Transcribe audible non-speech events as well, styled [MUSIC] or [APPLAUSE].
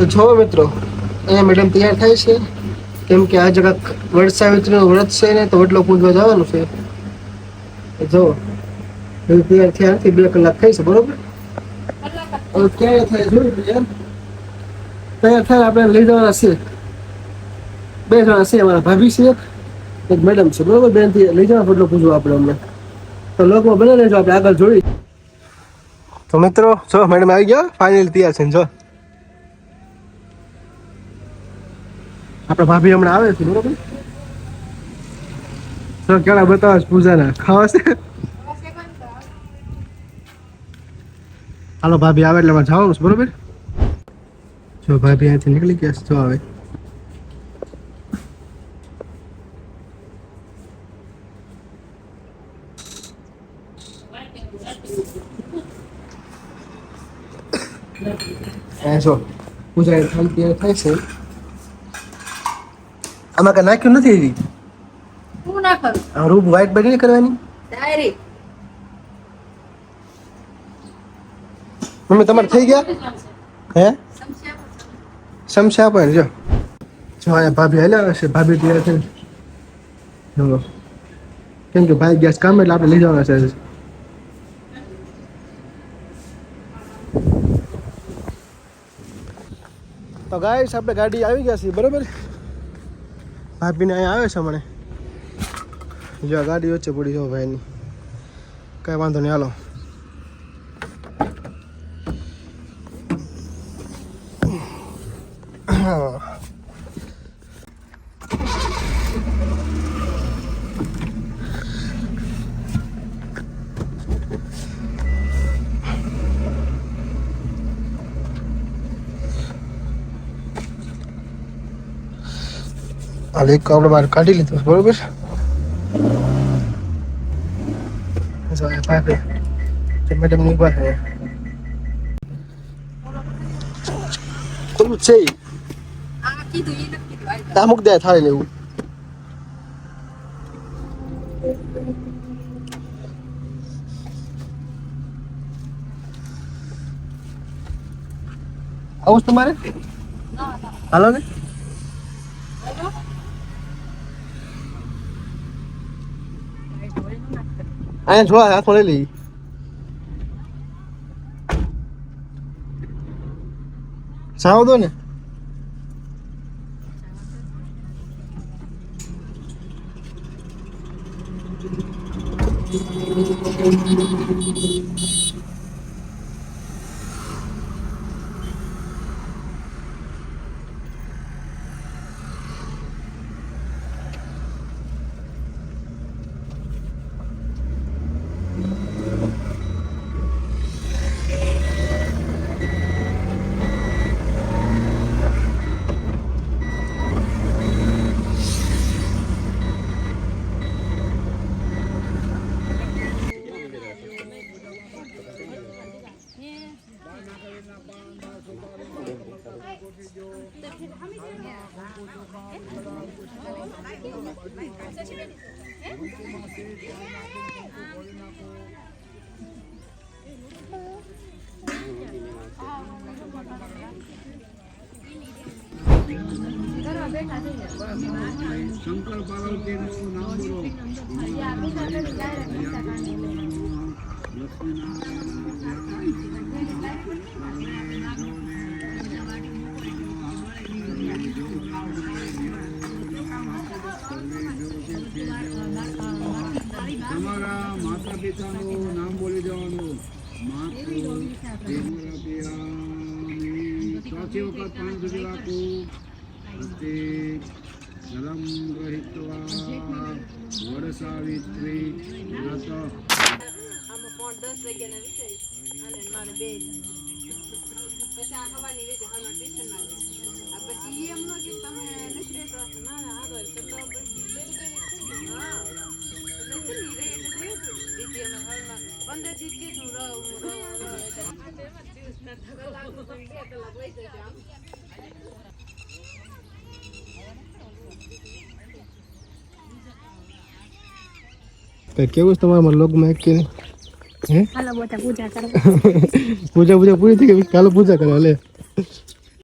તો જો મિત્રો, અહીંયા મેડમ તૈયાર થાય છે. કેમ કે આ જગા વડ સાવિત્રીનું વ્રત છે ને, તો વડલો પૂજવા જવાનું છે. જો તૈયાર થયા નથી, બે કલાક થઈ છે, બરોબર? ક્યારે થાય જોયું યાર? તૈયાર થાય આપણે લઈ જવાના છે બે જણા છે અમારા ભાભી છે એક મેડમ છે, બરોબર? બેન લઈ જવા વડલો પૂજવા આપણે અમને તો લોકમાં બને લેજો આપણે આગળ જોઈ. તો મિત્રો, જો મેડમ આવી ગયા ફાઇનલ તૈયાર છે જો. આપણા ભાભી હમણાં આવે છે, બરોબર? તો કેળા બતાવે છે પૂજાના. ખાવા છે? હાલો ભાભી આવે એટલે જવાનું છે, બરોબર? જો ભાભી અહીંયાથી નીકળી ગયા છે, જો આવે. જો પૂજા થાય છે. આમાં કઈ નાખ્યું નથી એવી હું ના કરું આ રૂપ વ્હાઈટ બની કરવાની ડાયરી મમ્મી તમારે થઈ ગયા હે સમસ્યા આપે ને જો જો અહીંયા ભાભી હાલ્યા હશે ભાભી તૈયાર થઈને જો કેમ કે ભાઈ ગેસ કામ એટલે આપણે લઈ જવાના છે આજે. તો ગાઈસ આપણે ગાડી આવી ગયા છે બરોબર ભાભીને અહીંયા આવે છે હમણે? જો ગાડી વચ્ચે પડી જો ભાઈની. કાંઈ વાંધો નહીં, હાલો. હા. આ લેક આપણે બહાર કાઢી લીધો છે, બરોબર જો આ ભાભી તે મેડમ ની પાસે કોનું છે ઈ? આ કીધું એ નથી કીધું આ આ મૂક દે થાળી લેવું આવું છે તમારે હાલો ને અહીંયા જો હાથમાં લઈ લઈ સાવ ને તમારા પિતાનું નામ બોલી દેવાનું માતૃ ચોથી વખત પાણી તે જલમ ગૃહિત્વા વડ સાવિત્રી વ્રત. દસ વાગ્યાના વિષય અને પછી તો બે કલાક લઈ જજો આમ કઈ કેવું છે તમારા લોગમાં એક કે હે હાલો બોટા પૂજા કરો [LAUGHS] પૂજા પૂજા પૂરી થઈ ગઈ કાલે પૂજા કરે લે